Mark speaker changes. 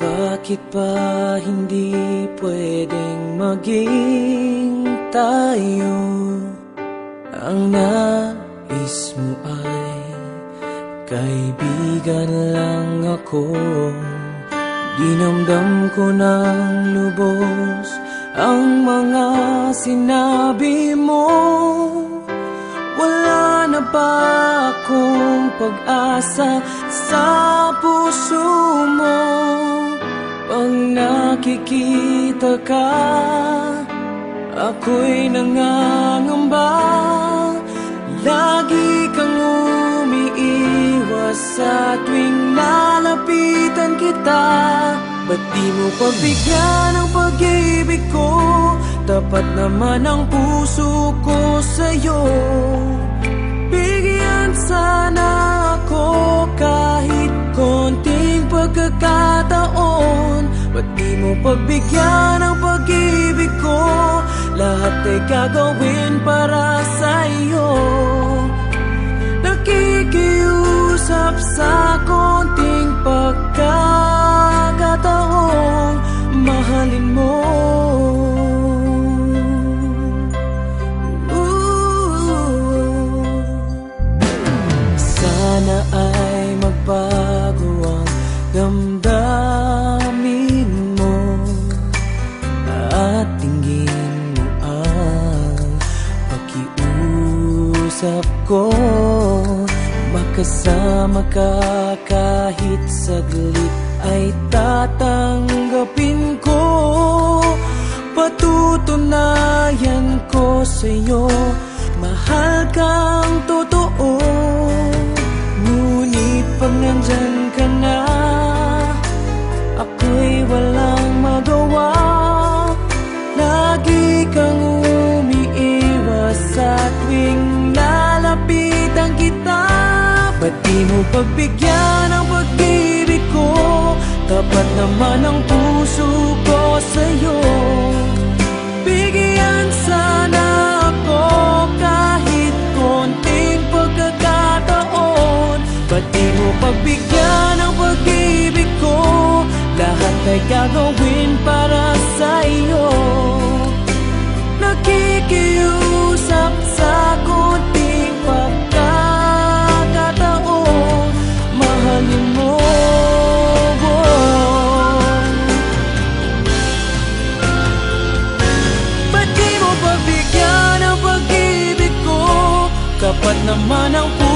Speaker 1: Bakit ba hindi pwedeng maging tayo? Ang nais mo ay kaibigan lang ako Dinamdam ko ng lubos ang mga sinabi mo Wala na ba akong pag-asa sa nakikita ka, ako'y nangangamba. Lagi kang umiiwas sa tuwing lalapitan kita. Ba't di mo pagbigyan ang pag-ibig ko? Tapat naman ang puso ko sa'yo. Bigyan sana ako kahit konting pagkakataon mo pagbigyan ang pag-ibig ko? Lahat ay gagawin para sa'yo Nakikiusap sa konting pagkakataong Mahalin mo pakiusap ko Makasama ka kahit saglit ay tatanggapin ko. Patutunayan ko sa'yo Mahal kang totoo. Ngunit pag nandyan ka na Ako'y walang magawa. Lagi kang umiiwas sa tuwing lalapitan kita Ba't di mo pagbigyan ang pag-ibig ko? Tapat naman ang puso ko sa'yo Bigyan sana ako kahit konting pagkakataon Ba't di mo pagbigyan ang pag-ibig ko? Lahat ay gagawin para sa iyo naman ang puso